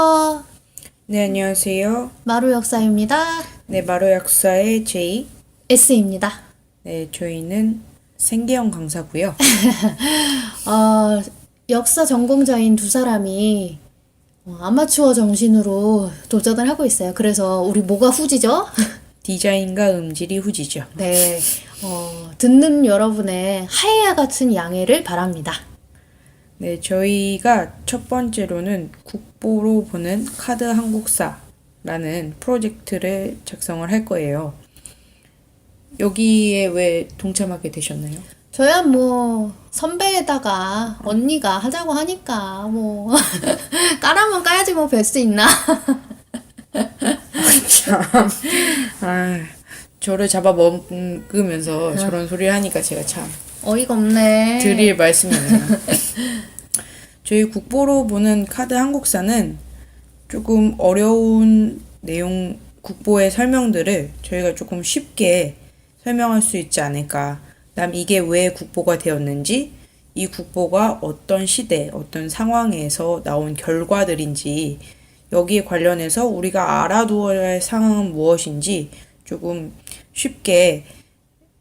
안녕하세요. 네, 안녕하세요. 마루 역사입니다. 네, 마루 역사의 제이. S입니다. 네, 저희는 생계형 강사고요. 어, 역사 전공자인 두 사람이 어, 아마추어 정신으로 도전을 하고 있어요. 그래서 우리 뭐가 후지죠? 디자인과 음질이 후지죠. 네. 어, 듣는 여러분의 하이야 같은 양해를 바랍니다. 네, 저희가 첫 번째로는 국보로 보는 카드 한국사라는 프로젝트를 작성을 할 거예요. 여기에 왜 동참하게 되셨나요? 저야 뭐 선배에다가 언니가 하자고 하니까 뭐 까라면 까야지 뭐 뵐 수 있나? 아, 저를 잡아 먹으면서 저런 소리를 하니까 제가 참 어이가 없네. 드릴 말씀이 있네요. 저희 국보로 보는 카드 한국사는 조금 어려운 내용 국보의 설명들을 저희가 조금 쉽게 설명할 수 있지 않을까. 남 이게 왜 국보가 되었는지, 이 국보가 어떤 시대, 어떤 상황에서 나온 결과들인지, 여기에 관련해서 우리가 알아두어야 할 상황은 무엇인지 조금 쉽게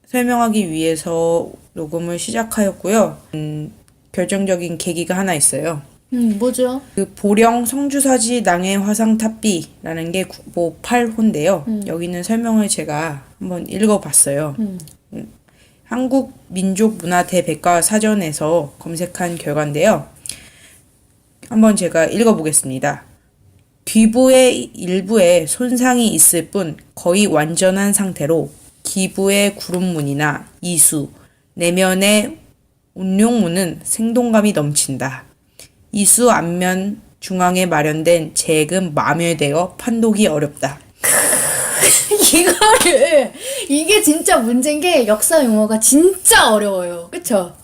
설명하기 위해서 녹음을 시작하였고요. 음, 결정적인 계기가 하나 있어요. 음, 뭐죠? 그 보령 성주사지 낭의 화상 탑비라는 게 국보 8호인데요. 여기는 설명을 제가 한번 읽어봤어요. 음, 한국 민족 문화 대백과 사전에서 검색한 결과인데요. 한번 제가 읽어보겠습니다. 귀부의 일부에 손상이 있을 뿐 거의 완전한 상태로 기부의 구름문이나 이수, 내면의 운용문은 생동감이 넘친다. 이수 앞면 중앙에 마련된 잭은 마멸되어 판독이 어렵다. 이거를 이게 진짜 문제인 게 역사 용어가 진짜 어려워요. 그쵸?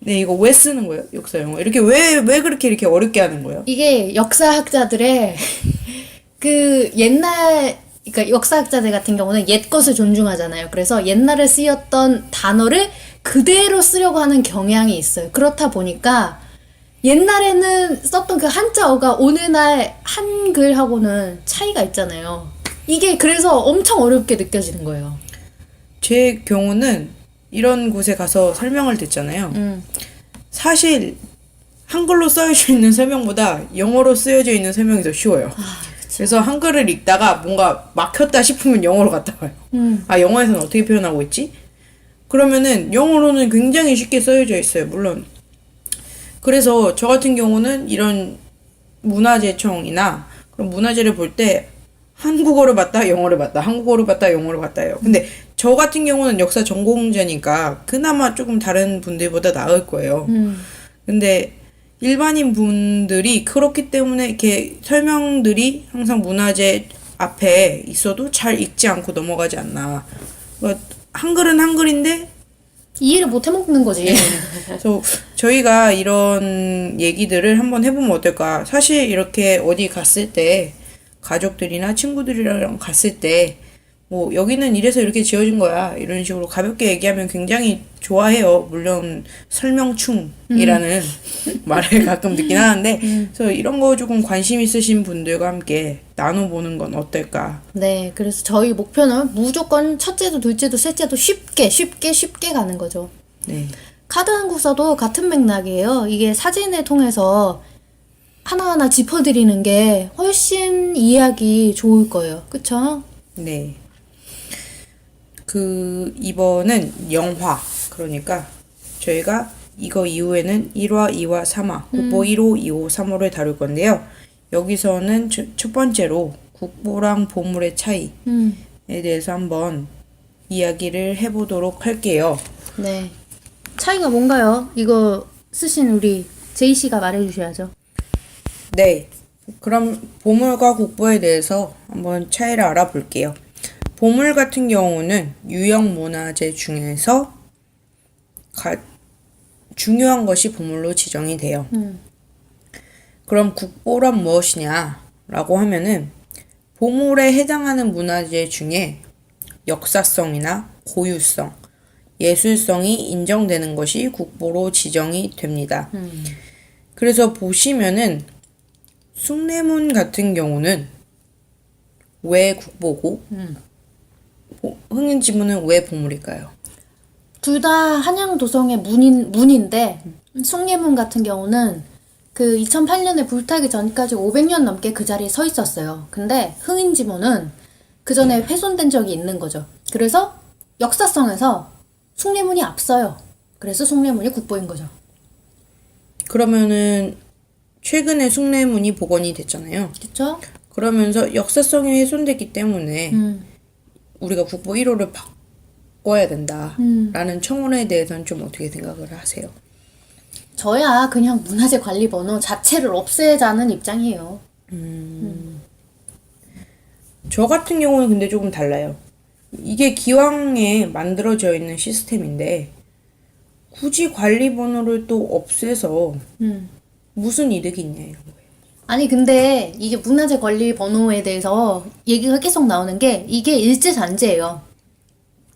네, 이거 왜 쓰는 거예요? 역사 용어. 이렇게 왜, 왜 그렇게 이렇게 어렵게 하는 거예요? 이게 역사학자들의 그 옛날 그러니까 역사학자들 같은 경우는 옛 것을 존중하잖아요. 그래서 옛날에 쓰였던 단어를 그대로 쓰려고 하는 경향이 있어요. 그렇다 보니까 옛날에는 썼던 그 한자어가 오늘날 한글하고는 차이가 있잖아요. 이게 그래서 엄청 어렵게 느껴지는 거예요. 제 경우는 이런 곳에 가서 설명을 듣잖아요. 음. 사실 한글로 써져 있는 설명보다 영어로 쓰여져 있는 설명이 더 쉬워요. 그래서 한글을 읽다가 뭔가 막혔다 싶으면 영어로 갔다 와요. 음. 아, 영어에서는 어떻게 표현하고 있지? 그러면은 영어로는 굉장히 쉽게 쓰여져 있어요, 물론. 그래서 저 같은 경우는 이런 문화재청이나 그런 문화재를 볼 때 한국어를 봤다, 영어를 봤다, 한국어를 봤다, 영어를 봤다 해요. 근데 저 같은 경우는 역사 전공자니까 그나마 조금 다른 분들보다 나을 거예요. 음. 근데 일반인 분들이 그렇기 때문에 이렇게 설명들이 항상 문화재 앞에 있어도 잘 읽지 않고 넘어가지 않나. 그러니까 한글은 한글인데 이해를 못 해먹는 거지. 그래서 저희가 이런 얘기들을 한번 해보면 어떨까. 사실 이렇게 어디 갔을 때 가족들이나 친구들이랑 갔을 때 뭐 여기는 이래서 이렇게 지어진 거야 이런 식으로 가볍게 얘기하면 굉장히 좋아해요. 물론 설명충이라는 말을 가끔 듣긴 하는데 그래서 이런 거 조금 관심 있으신 분들과 함께 나눠보는 건 어떨까. 네, 그래서 저희 목표는 무조건 첫째도 둘째도 셋째도 쉽게 쉽게 쉽게 가는 거죠. 네. 카드 한국사도 같은 맥락이에요. 이게 사진을 통해서 하나하나 짚어드리는 게 훨씬 이해하기 좋을 거예요. 그쵸? 네. 그 이번은 영화 그러니까 저희가 이거 이후에는 1화, 2화, 3화, 국보 1호, 2호, 3호를 다룰 건데요. 여기서는 저- 첫 번째로 국보랑 보물의 차이에 음, 대해서 한번 이야기를 해보도록 할게요. 네. 차이가 뭔가요? 이거 쓰신 우리 제이 씨가 말해주셔야죠. 네. 그럼 보물과 국보에 대해서 한번 차이를 알아볼게요. 보물 같은 경우는 유형 문화재 중에서 가, 중요한 것이 보물로 지정이 돼요. 음. 그럼 국보란 무엇이냐 라고 하면은 보물에 해당하는 문화재 중에 역사성이나 고유성, 예술성이 인정되는 것이 국보로 지정이 됩니다. 그래서 보시면은 숭례문 같은 경우는 왜 국보고 보- 흥인 지문은 왜 보물일까요? 둘 다 한양 도성의 문인 문인데 숭례문 같은 경우는 그 2008년에 불타기 전까지 500년 넘게 그 자리에 서 있었어요. 근데 흥인지문은 그 전에 훼손된 적이 있는 거죠. 그래서 역사성에서 숭례문이 앞서요. 그래서 숭례문이 국보인 거죠. 그러면은 최근에 숭례문이 복원이 됐잖아요. 그렇죠? 그러면서 역사성이 훼손됐기 때문에 음. 우리가 국보 1호를 바 꿔야 음. 된다라는 청원에 대해서는 좀 어떻게 생각을 하세요? 저야 그냥 문화재 관리 번호 자체를 없애자는 입장이에요. 저 같은 경우는 근데 조금 달라요. 이게 기왕에 만들어져 있는 시스템인데 굳이 관리 번호를 또 없애서 음. 무슨 이득이 있냐 이런 거예요. 아니 근데 이게 문화재 관리 번호에 대해서 얘기가 계속 나오는 게 이게 일제 잔재예요.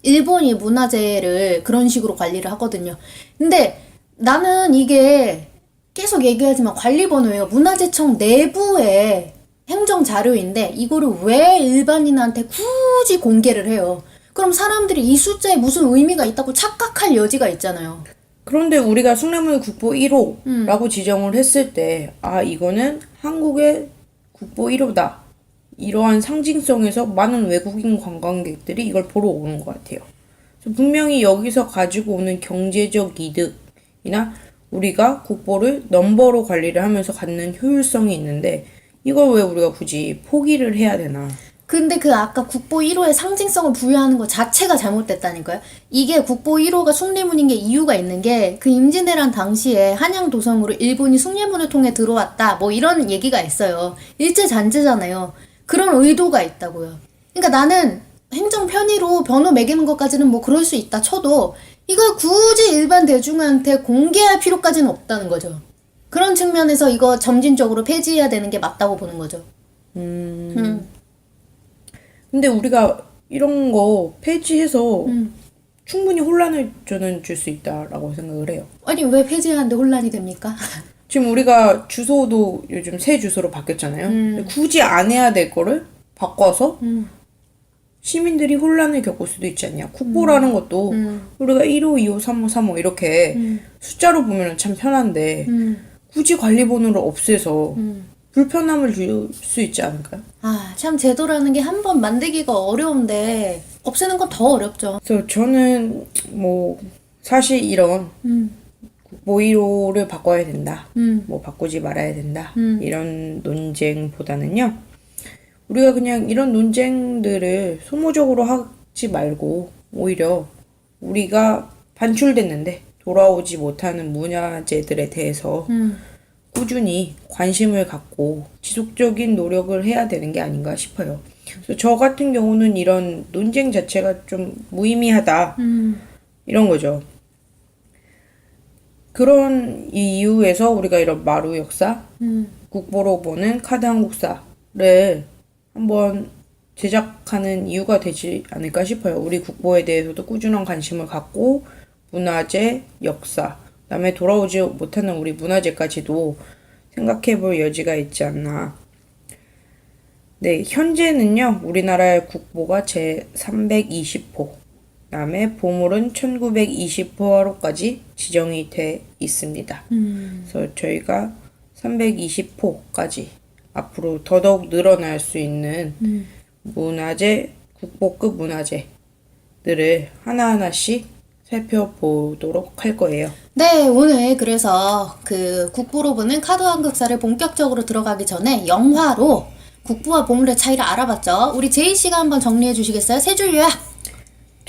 일본이 문화재를 그런 식으로 관리를 하거든요. 근데 나는 이게 계속 얘기하지만 관리 번호예요. 문화재청 내부의 행정 자료인데 이거를 왜 일반인한테 굳이 공개를 해요? 그럼 사람들이 이 숫자에 무슨 의미가 있다고 착각할 여지가 있잖아요. 그런데 우리가 숭례문 국보 음. 1호라고 지정을 했을 때, 아, 이거는 한국의 국보 1호다. 이러한 상징성에서 많은 외국인 관광객들이 이걸 보러 오는 것 같아요. 분명히 여기서 가지고 오는 경제적 이득이나 우리가 국보를 넘버로 관리를 하면서 갖는 효율성이 있는데, 이걸 왜 우리가 굳이 포기를 해야 되나. 근데 그 아까 국보 1호의 상징성을 부여하는 것 자체가 잘못됐다니까요. 이게 국보 1호가 숭례문인 게 이유가 있는 게 그 임진왜란 당시에 한양 도성으로 일본이 숭례문을 통해 들어왔다. 뭐 이런 얘기가 있어요. 일제 잔재잖아요. 그런 의도가 있다고요. 그러니까 나는 행정 편의로 번호 매기는 것까지는 뭐 그럴 수 있다 쳐도 이걸 굳이 일반 대중한테 공개할 필요까지는 없다는 거죠. 그런 측면에서 이거 점진적으로 폐지해야 되는 게 맞다고 보는 거죠. 음. 근데 우리가 이런 거 폐지해서 음. 충분히 혼란을 저는 줄 수 있다라고 생각을 해요. 아니 왜 폐지하는데 혼란이 됩니까? 지금 우리가 주소도 요즘 새 주소로 바뀌었잖아요. 근데 굳이 안 해야 될 거를 바꿔서 시민들이 혼란을 겪을 수도 있지 않냐. 국보라는 것도 우리가 1호, 2호, 3호, 3호 이렇게 숫자로 보면 참 편한데 굳이 관리번호를 없애서 불편함을 줄 수 있지 않을까요? 아, 참 제도라는 게 한 번 만들기가 어려운데 없애는 건 더 어렵죠. 그래서 저는 뭐 사실 이런 음. 1호를 바꿔야 된다. 음. 뭐 바꾸지 말아야 된다. 이런 논쟁보다는요. 우리가 그냥 이런 논쟁들을 소모적으로 하지 말고 오히려 우리가 반출됐는데 돌아오지 못하는 문화재들에 대해서 음. 꾸준히 관심을 갖고 지속적인 노력을 해야 되는 게 아닌가 싶어요. 그래서 저 같은 경우는 이런 논쟁 자체가 좀 무의미하다. 음. 이런 거죠. 그런 이유에서 우리가 이런 마루 역사, 음. 국보로 보는 카드 한국사를 한번 제작하는 이유가 되지 않을까 싶어요. 우리 국보에 대해서도 꾸준한 관심을 갖고 문화재, 역사, 그다음에 돌아오지 못하는 우리 문화재까지도 생각해 볼 여지가 있지 않나. 네, 현재는요, 우리나라의 국보가 제 320호, 그 다음에 보물은 1920호로까지 지정이 돼 있습니다. 음. 그래서 저희가 320호까지 앞으로 더더욱 늘어날 수 있는 음. 문화재, 국보급 문화재들을 하나하나씩 살펴보도록 할 거예요. 네, 오늘 그래서 그 국보로 보는 카드 한국사를 본격적으로 들어가기 전에 영화로 국보와 보물의 차이를 알아봤죠. 우리 제이 씨가 한번 정리해 주시겠어요? 세 줄 요약.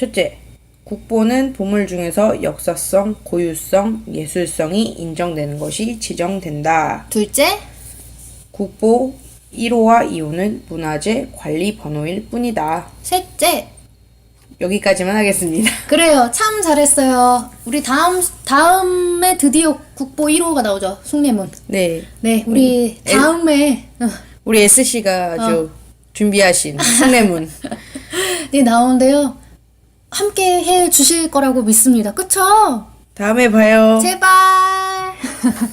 첫째, 국보는 보물 중에서 역사성, 고유성, 예술성이 인정되는 것이 지정된다. 둘째, 국보 1호와 2호는 문화재 관리 번호일 뿐이다. 셋째. 여기까지만 하겠습니다. 그래요. 참 잘했어요. 우리 다음 다음에 드디어 국보 1호가 나오죠. 숭례문. 네, 네, 우리 다음에 어, 우리 SC가 아주 준비하신 숭례문. 네 나오는데요. 함께 해 주실 거라고 믿습니다. 그쵸? 다음에 봐요. 제발.